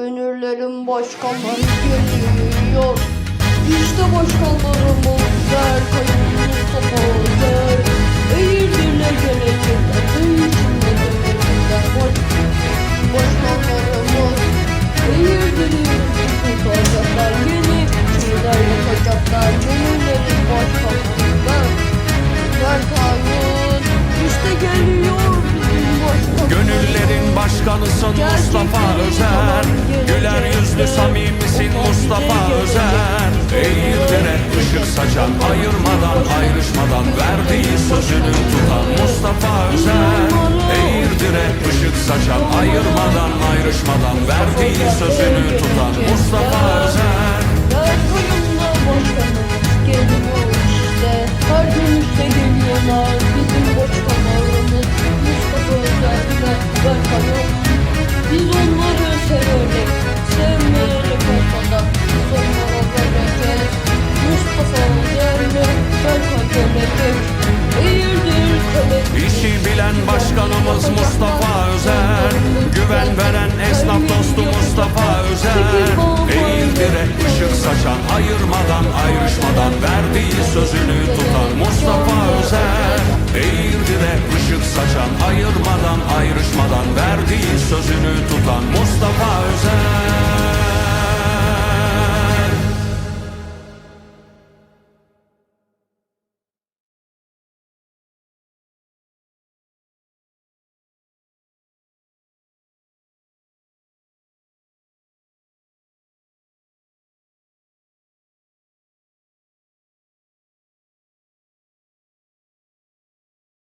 Gönüllerin başkanları geliyor. Gönüllerin başkanısın Mustafa Özer. Güler yüzlü samimisin Mustafa Özer. Eğirdir'e ışık saçan ayırmadan ayrışmadan Verdiği sözünü tutan Mustafa Özer. Eğirdir'e ışık saçan ayırmadan ayrışmadan Verdiği sözünü tutan ayrışmadan Verdiği sözünü tutan Mustafa Özer. Eğirdir'e ışık saçan ayırmadan ayrışmadan Verdiği sözünü tutan Mustafa